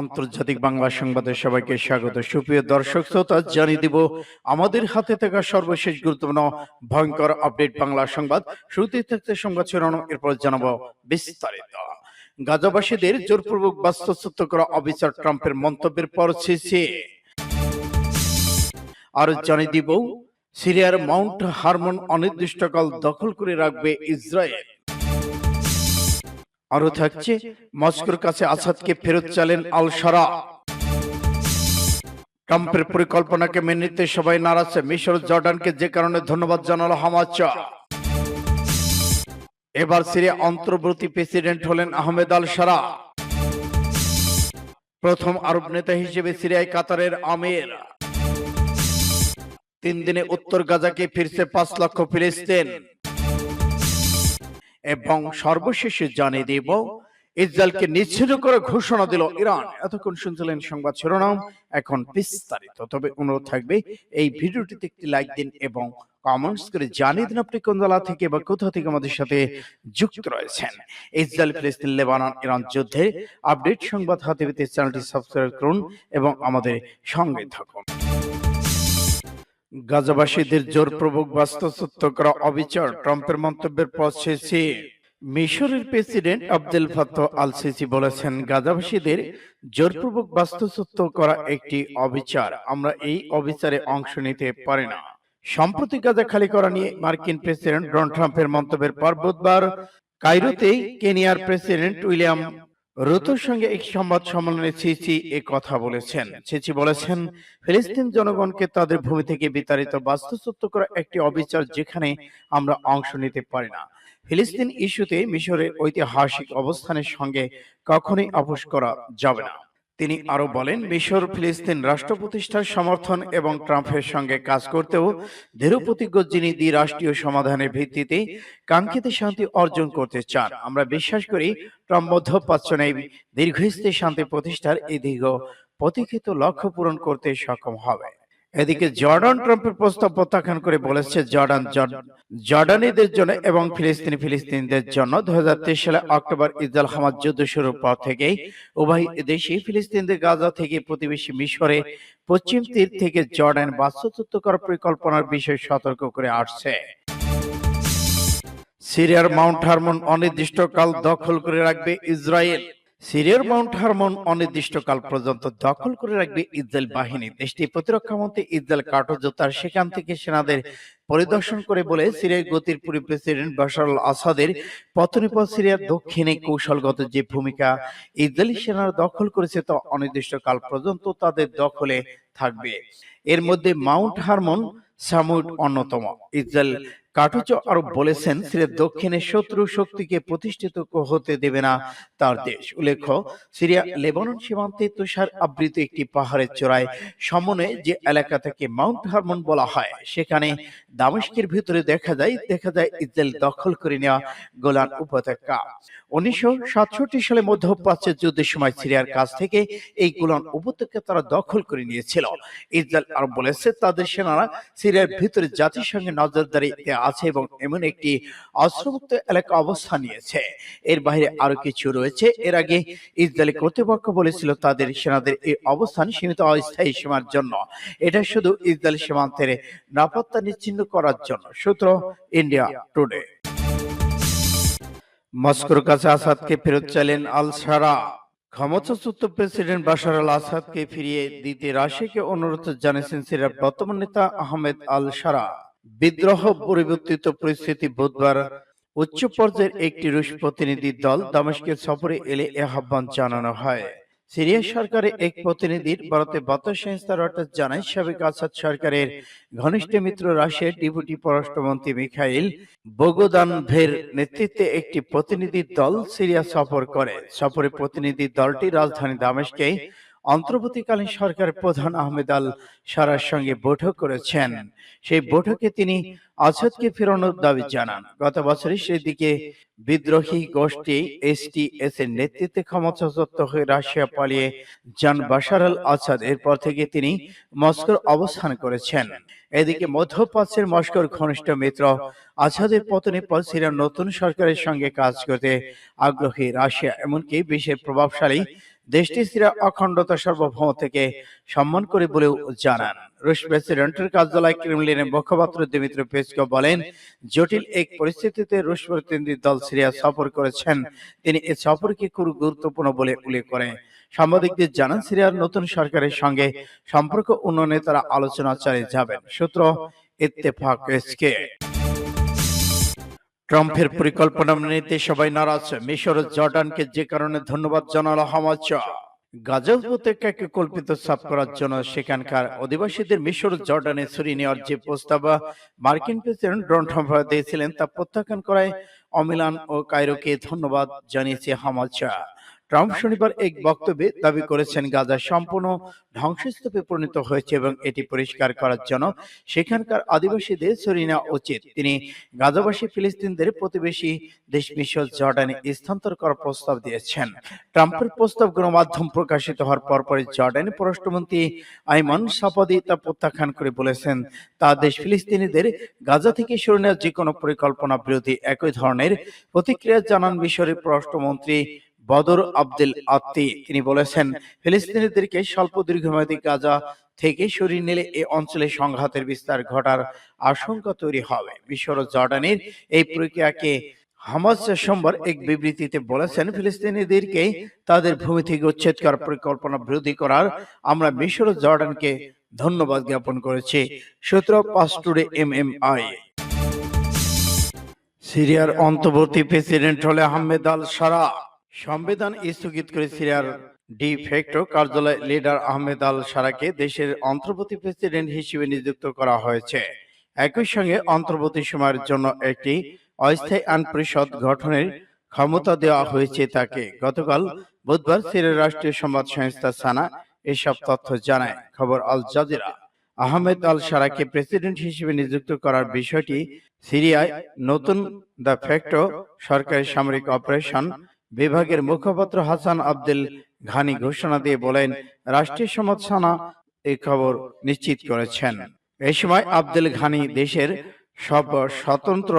আন্তর্জাতিক বাংলা সংবাদে সবাইকে স্বাগত। সুপ্রিয় দর্শক, শ্রোতা, জানিয়ে দিব, আমাদের হাতে থাকা সর্বশেষ গুরুত্বপূর্ণ, ভয়ঙ্কর আপডেট বাংলা সংবাদ। শুরুতে থাকতে সংবাদ শিরোনাম, এরপর জানাব বিস্তারিত। গাজাবাসীদের জোরপূর্বক বাস্তুচ্যুত করা অবিচার ট্রাম্পের মন্তব্যের পর শেষে আর জানিয়ে দিব, সিরিয়ার মাউন্ট হারমন অনির্দিষ্টকাল দখল করে রাখবে ইসরায়েল। আরও থাকছে, মস্কোর কাছে আসাদকে ফেরত চালেন আল সারা ট্রাম্পের পরিকল্পনাকে মেনে নিতে সবাই নারাজ, মিশর জর্ডানকে যে কারণে ধন্যবাদ জানালো হামাচ এবার সিরিয়া অন্তর্বর্তী প্রেসিডেন্ট হলেন আহমেদ আল সারা প্রথম আরব নেতা হিসেবে সিরিয়ায় কাতারের আমির। তিন দিনে উত্তর গাজাকে ফিরছে পাঁচ লক্ষ ফিলিস্তিন। এবং সর্বশেষে জানিয়ে দেব ইসরায়েলকে নিচ্ছিন্ন করে ঘোষণা দিল ইরান। এতক্ষণ শুনছিলেন সংবাদ শিরোনাম। এখন বিস্তারিত। তবে অনুরোধ থাকবে এই ভিডিওটিতে একটি লাইক দিন এবং কমেন্টস করে জানিয়ে দিন আপনি কোন জেলা থেকে বা কোথা থেকে আমাদের সাথে যুক্ত রয়েছেন। ইসরায়েল ফিলিস্তিন লেবানন ইরান যুদ্ধে আপডেট সংবাদ হাতে পেতে চ্যানেলটি সাবস্ক্রাইব করুন এবং আমাদের সঙ্গে থাকুন। গাজাবাসীদের জোরপূর্বক বাস্তুচ্যুত করা অবিচার ট্রাম্পের মন্তব্যের পর শেষে মিশরের president Abdul Fattah al Sisi বলেছেন, গাজাবাসীদের জোরপূর্বক বাস্তুচ্যুত করা একটি অবিচার। আমরা এই অবিচারে অংশ নিতে পারি না। সম্প্রতি গাজা খালি করা নিয়ে মার্কিন প্রেসিডেন্ট ডোনাল্ড ট্রাম্পের মন্তব্যের পর বুধবার কায়রোতে কেনিয়ার প্রেসিডেন্ট উইলিয়াম রুতোর সঙ্গে এক সংবাদ সম্মেলনে সিসি এ কথা বলেছেন। সিসি বলেছেন, ফিলিস্তিন জনগণকে তাদের ভূমি থেকে বিতাড়িত বাস্তুচ্যুত করা একটি অবিচার যেখানে আমরা অংশ নিতে পারি না। ফিলিস্তিন ইস্যুতে মিশরের ঐতিহাসিক অবস্থানের সঙ্গে কখনোই আপোষ করা যাবে না। তিনি আরও বলেন, মিশর, ফিলিস্তিন রাষ্ট্র প্রতিষ্ঠার সমর্থন এবং ট্রাম্পের সঙ্গে কাজ করতেও দৃঢ় প্রতিজ্ঞ যিনি দ্বিরাষ্ট্রীয় সমাধানের ভিত্তিতে কাঙ্ক্ষিত শান্তি অর্জন করতে চান। আমরা বিশ্বাস করি, ট্রাম্প মধ্য নেই দীর্ঘস্থায়ী শান্তি প্রতিষ্ঠার এই দীর্ঘ প্রতীক্ষিত লক্ষ্য পূরণ করতে সক্ষম হবে। এদিকে জর্ডান ট্রাম্পের প্রস্তাব প্রত্যাখ্যান করে বলেছে জর্ডান জর্ডানিদের জন্য এবং ফিলিস্তিনি ফিলিস্তিনিদের জন্য দু সালে অক্টোবর ইসরায়েল হামাজ যুদ্ধ শুরুর পর থেকেই উভয় দেশই ফিলিস্তিনদের গাজা থেকে প্রতিবেশী মিশরে পশ্চিম তীর থেকে জর্ডান বাস্তুচ্যুত করার পরিকল্পনার বিষয়ে সতর্ক করে আসছে। সিরিয়ার মাউন্ট হারমন অনির্দিষ্টকাল দখল করে রাখবে ইসরায়েল। সিরিয়ার মাউন্ট হারমন অনির্দিষ্টকাল পর্যন্ত দখল করে রাখবে ইসরায়েল বাহিনী। দেশটি প্রতিরক্ষা মন্ত্রী ইসরায়েল কার্টোজোতার সেখান থেকে সেনাদের পরিদর্শন করে বলে সিরিয়ার গতির পুরী প্রেসিডেন্ট বাশার আল আসাদের পতনের সিরিয়ার দক্ষিণে কৌশলগত যে ভূমিকা ইসরায়েলি সেনারা দখল করেছে তা অনির্দিষ্টকাল পর্যন্ত তাদের দখলে থাকবে। এর মধ্যে মাউন্ট হারমন সামুড অন্যতম। ইসরায়েল কাটুচো আরও বলেছেন সিরিয়ার দক্ষিণে শত্রু শক্তিকে প্রতিষ্ঠিত হতে দেবে না তার দেশ। উল্লেখ্য সিরিয়া লেবানন সীমান্তে তুষার আবৃত একটি পাহাড়ের চূড়ায় সমন্বয়ে যে এলাকা থেকে মাউন্ট হারমন বলা হয় সেখানে দামেস্কের ভিতরে দেখা যায় দেখা যায় ইসরায়েল দখল করে নেওয়া গোলান উপত্যকা। উনিশশো সাতষট্টি সালে মধ্যপ্রাচ্যের যুদ্ধের সময় সিরিয়ার কাছ থেকে এই গোলান উপত্যকা তারা দখল করে নিয়েছিল। ইসরায়েল আর বলেছে তাদের সেনারা সিরিয়ার ভিতরে জাতিসংঘের নজরদারিতে আছে এবং এমন একটি অস্ত্রমুক্ত এলাকা অবস্থান নিয়েছে। এর বাইরে আরও কিছু রয়েছে। এর আগে ইসরায়েলি কর্তৃপক্ষ বলেছিল তাদের সেনাদের এই অবস্থান সীমিত অস্থায়ী সীমার জন্য। এটা শুধু ইসরায়েল সীমান্তের নিরাপত্তা নিশ্চিন্ন করার জন্য। সূত্র ইন্ডিয়া টুডে। মস্কোর কাছে আসাদকে ফেরত চাইলেন আল সারা ক্ষমতাচ্যুত প্রেসিডেন্ট বাশার আল আসাদকে ফিরিয়ে দিতে রাশিয়াকে অনুরোধ জানিয়েছেন সিরিয়ার বর্তমান নেতা আহমেদ আল সারা বিদ্রোহ পরিবর্তিত পরিস্থিতি বুধবার উচ্চ পর্যায়ের একটি রুশ প্রতিনিধি দল দামেস্কের সফরে এলে এ আহ্বান জানানো হয়। সিরিয়া সরকারের এক প্রতিনিধির ভারতে বার্তা সংস্থা রয়টার্স জানায় সাবেক আসাদ সরকারের ঘনিষ্ঠ মিত্র রাশিয়ার ডেপুটি পররাষ্ট্রমন্ত্রী মিখাইল বোগোদানভের নেতৃত্বে একটি প্রতিনিধি দল সিরিয়া সফর করে। সফরে প্রতিনিধি দলটি রাজধানী দামেস্কে অন্তর্বর্তীকালীন সরকার প্রধান আহমেদ আল সারার সঙ্গে বৈঠক করেছেন। সেই বৈঠকে তিনি আসাদকে ফেরানোর দাবি জানান। গত বছরই সেদিকে বিদ্রোহী গোষ্ঠী এসটিএস এর নেতৃত্বে ক্ষমতাচ্যুত হয়ে রাশিয়া পালিয়ে যান বাশার আল আসাদ এরপর থেকে তিনি মস্কোর অবস্থান করেছেন। এদিকে মধ্যপ্রাচ্যের মস্কোর ঘনিষ্ঠ মিত্র আসাদের পতনে পর নতুন সরকারের সঙ্গে কাজ করতে আগ্রহী রাশিয়া। এমনকি বিশ্বের প্রভাবশালী দেশটি সিরিয়া অখণ্ডতা সার্বভৌম থেকে সম্মান করে বলেও জানান। রুশ প্রেসিডেন্টের কার্যালয় ক্রেমলিনের মুখপাত্র দিমিত্র পেসকো বলেন, জটিল এক পরিস্থিতিতে রুশ প্রতিনিধি দল সিরিয়া সফর করেছেন। তিনি এ সফরকে খুব গুরুত্বপূর্ণ বলে উল্লেখ করে সাংবাদিকদের জানান, সিরিয়ার নতুন সরকারের সঙ্গে সম্পর্ক উন্নয়নে তারা আলোচনা চালিয়ে যাবেন। সূত্র ইত্তেফাক এসকে ট্রাম্পের পরিকল্পনা নিতে সবাই নারাজ। মিশর, জর্ডানকে যে কারণে ধন্যবাদ জানালো হামাজ গাজা উপত্যকাকে কল্পিত সাফ করার জন্য সেখানকার অধিবাসীদের মিশর, জর্ডানে সরিয়ে নেওয়ার যে প্রস্তাব মার্কিন প্রেসিডেন্ট ডোনাল্ড ট্রাম্প দিয়েছিলেন, তা প্রত্যাখ্যান করায় অমিলান ও কায়রোকে ধন্যবাদ জানিয়েছে হামাচা ট্রাম্প শনিবার এক বক্তব্যে দাবি করেছেন গাজা সম্পূর্ণ ধ্বংসস্তূপে পরিণত হয়েছে এবং এটি পরিষ্কার করার জন্য সেখানকার আদিবাসীদের সরিয়ে নেওয়া উচিত। তিনি গাজাবাসী ফিলিস্তিনদের প্রতিবেশী দেশ মিশর জর্ডানে স্থানান্তর করার প্রস্তাব দিয়েছেন। ট্রাম্পের প্রস্তাব গণমাধ্যম প্রকাশিত হওয়ার পরপরই জর্ডানের পররাষ্ট্রমন্ত্রী আইমান সাপাদি তা প্রত্যাখ্যান করে বলেছেন তা দেশ ফিলিস্তিনিদের গাজা থেকে সরে নেওয়ার যে কোনো পরিকল্পনা বিরোধী একই ধরনের প্রতিক্রিয়া জানান মিশরের পররাষ্ট্রমন্ত্রী বদর আব্দুল আত্তি তিনি বলেছেন ফিলিস্তিনিদেরকে স্বল্প দীর্ঘমেয়াদী গাজা থেকে সরিয়ে নিলে এ অঞ্চলে সংঘাতের বিস্তার ঘটার আশঙ্কা তৈরি হবে। ও জর্ডানের এই প্রক্রিয়াকে হামাস সোমবার এক বিবৃতিতে বলেছেন ফিলিস্তিনিদেরকে তাদের ভূমি থেকে উচ্ছেদ করার পরিকল্পনা বিরোধী করার আমরা মিশর জর্ডানকে ধন্যবাদ জ্ঞাপন করেছি। সূত্র পাস্টুরে এম এম আই সিরিয়ার অন্তর্বর্তী প্রেসিডেন্ট হলে আহমেদ আল সারা। সংবিধান স্থগিত করে সিরিয়ার ডি ফ্যাক্টো কার্যালয় লিডার আহমেদ আল সারাকে দেশের অন্তর্বর্তী প্রেসিডেন্ট হিসেবে নিযুক্ত করা হয়েছে। একই সঙ্গে অন্তর্বর্তী সময়ের জন্য একটি অস্থায়ী আইন পরিষদ গঠনের ক্ষমতা দেওয়া হয়েছে তাকে। গতকাল বুধবার সিরিয়ার রাষ্ট্রীয় সংবাদ সংস্থা সানা এসব তথ্য জানায়। খবর আল জাজিরা। আহমেদ আল সারাকে প্রেসিডেন্ট হিসেবে নিযুক্ত করার বিষয়টি সিরিয়ায় নতুন দ্য ফ্যাক্টো সরকারি সামরিক অপারেশন বিভাগের মুখপাত্র হাসান আব্দুল ঘানি ঘোষণা দিয়ে বলেন, রাষ্ট্রীয় সমাজ সানা এই খবর নিশ্চিত করেছেন। এই সময় আব্দুল ঘানি দেশের সব স্বতন্ত্র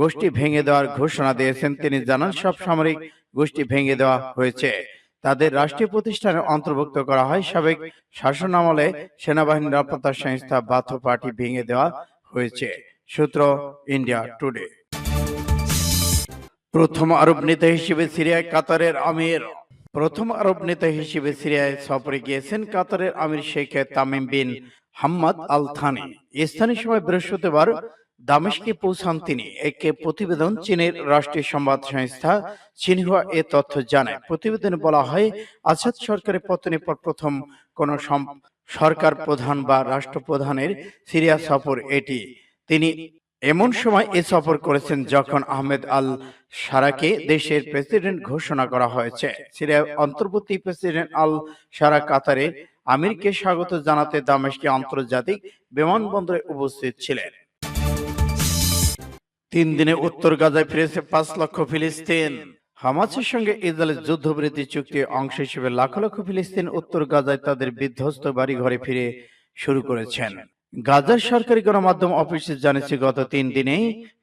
গোষ্ঠী ভেঙে দেওয়ার ঘোষণা দিয়েছেন। তিনি জানান, সব সামরিক গোষ্ঠী ভেঙে দেওয়া হয়েছে। তাদের রাষ্ট্রীয় প্রতিষ্ঠানে অন্তর্ভুক্ত করা হয়। সাবেক শাসন আমলে সেনাবাহিনী নিরাপত্তা সংস্থা বাথ পার্টি ভেঙে দেওয়া হয়েছে। সূত্র ইন্ডিয়া টুডে। প্রথম আরব নেতা হিসেবে সিরিয়ায় কাতারের আমির। প্রথম আরব নেতা হিসেবে সিরিয়ায় সফরে গিয়েছেন কাতারের আমির Sheikh Tamim bin Hamad al Thani স্থানীয় সময় বৃহস্পতিবার দামেশকে পৌঁছান তিনি। একে প্রতিবেদন চীনের রাষ্ট্রীয় সংবাদ সংস্থা সিনহুয়া এ তথ্য জানায়। প্রতিবেদনে বলা হয়, আসাদ সরকারের পতনের পর প্রথম কোন সরকার প্রধান বা রাষ্ট্রপ্রধানের সিরিয়া সফর এটি। তিনি এমন সময় এ সফর করেছেন যখন আহমেদ আল সারাকে দেশের প্রেসিডেন্ট ঘোষণা করা হয়েছে। সিরিয়ার অন্তর্বর্তী প্রেসিডেন্ট আল সারা কাতারের আমিরকে স্বাগত জানাতে দামেশকে আন্তর্জাতিক বিমানবন্দরে উপস্থিত ছিলেন। তিন দিনে উত্তর গাজায় ফিরেছে পাঁচ লক্ষ ফিলিস্তিন। হামাসের সঙ্গে ইসরায়েলের যুদ্ধবিরতি চুক্তির অংশ হিসেবে লাখ লক্ষ ফিলিস্তিন উত্তর গাজায় তাদের বিধ্বস্ত বাড়ি ঘরে ফিরে শুরু করেছেন। গাজার সরকারি গণমাধ্যম অফিসে জানিয়েছে, গত তিন দিনে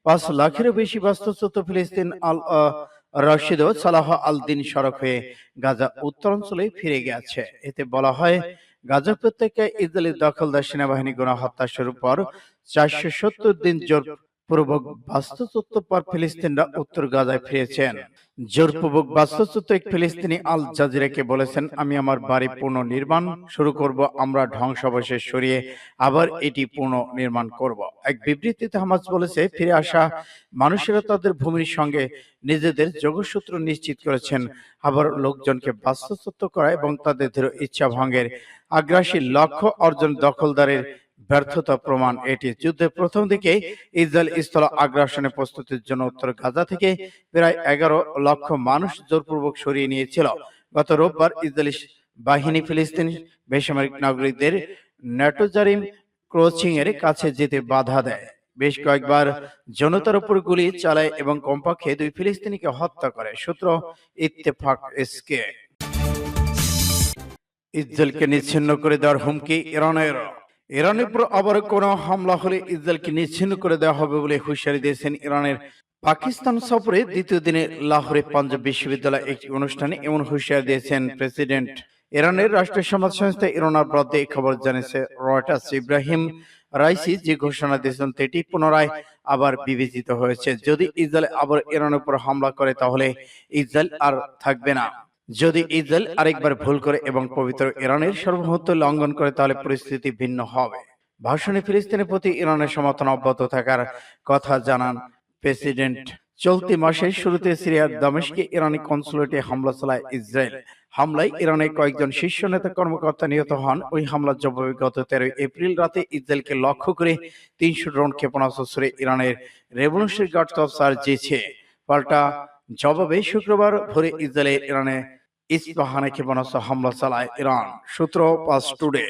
পাঁচ লাখেরও বেশি বাস্তুচ্যুত ফিলিস্তিন আল রশিদ সালাহ আল দিন সড়ক হয়ে গাজা উত্তরাঞ্চলে ফিরে গেছে। এতে বলা হয়, গাজা উপত্যকায় ইসরায়েলি দখলদার সেনাবাহিনী গণহত্যা শুরু পর চারশো সত্তর দিন জোর পূর্বক বাস্তুচ্যুত পর ফিলিস্তিনরা উত্তর গাজায় ফিরেছেন। জোরপূর্বক বাস্তুচ্যুত এক ফিলিস্তিনি আল জাজিরাকে বলেছেন, আমি আমার বাড়ি পুনর্নির্মাণ শুরু করব, আমরা ধ্বংসাবশেষ সরিয়ে আবার এটি পুনর্নির্মাণ করব। এক বিবৃতিতে হামাস বলেছে, ফিরে আসা মানুষেরা তাদের ভূমির সঙ্গে নিজেদের যোগসূত্র নিশ্চিত করেছেন। আবার লোকজনকে বাস্তুচ্যুত করা এবং তাদের দৃঢ় ইচ্ছা ভঙ্গের আগ্রাসী লক্ষ্য অর্জন দখলদারের ব্যর্থতা প্রমাণ এটি। যুদ্ধের প্রথম দিকে ইসরায়েল স্থল আগ্রাসনের প্রস্তুতির জন্য উত্তর গাজা থেকে প্রায় এগারো লক্ষ মানুষ জোরপূর্বক সরিয়ে নিয়েছিল। গত রোববার ইসরায়েলি বাহিনী ফিলিস্তিন বেসামরিক নাগরিকদের নেটোজারিম ক্রসিং এর কাছে যেতে বাধা দেয়। বেশ কয়েকবার জনতার উপর গুলি চালায় এবং কমপক্ষে দুই ফিলিস্তিনিকে হত্যা করে, সূত্র ইত্তেফাক এসকে। ইসরায়েলকে নিচ্ছিন্ন করে দেওয়ার হুমকি ইরানের। ইরানের উপর আবার কোনো হামলা হলে ইসরায়েলকে নিচ্ছিন্ন করে দেওয়া হবে বলে হুঁশিয়ারি দিয়েছেন ইরানের পাকিস্তান সফরে দ্বিতীয় দিনে লাহোরে পাঞ্জাব বিশ্ববিদ্যালয়ে একটি অনুষ্ঠানে এমন হুঁশিয়ার দিয়েছেন প্রেসিডেন্ট। ইরানের রাষ্ট্রীয় সমাজ সংস্থা ইরানার বিরুদ্ধে এই খবর জানিয়েছে রয়টার্স ইব্রাহিম রাইসি যে ঘোষণা দিয়েছেন সেটি পুনরায় আবার বিবেচিত হয়েছে। যদি ইসরায়েল আবার ইরানের উপর হামলা করে তাহলে ইসরায়েল আর থাকবে না। যদি ইসরায়েল আরেকবার ভুল করে এবং পবিত্র ইরানের সার্বভৌমত্ব লঙ্ঘন করে তাহলে পরিস্থিতি ভিন্ন হবে। ভাষণে ফিলিস্তিনের প্রতি ইরানের সমর্থন অব্যাহত থাকার কথা জানান প্রেসিডেন্ট। চলতি মাসের শুরুতে সিরিয়ার দামেশকে ইরানি কনসুলেটে হামলা চালায় ইসরায়েল। হামলায় ইরানের কয়েকজন শীর্ষ নেতা কর্মকর্তা নিহত হন। ওই হামলার জবাবে গত তেরোই এপ্রিল রাতে ইসরায়েলকে লক্ষ্য করে তিনশো ড্রোন ক্ষেপণাস্ত্র ছুড়ে ইরানের রেভলিউশনারি গার্ড অফিসার জিছে। পাল্টা জবাবে শুক্রবার ভোরে ইসরায়েলে ইরানে ইস্পাহানে ক্ষেপণাস্ত্র হামলা চালায় ইরান। সূত্র পাস টুডে।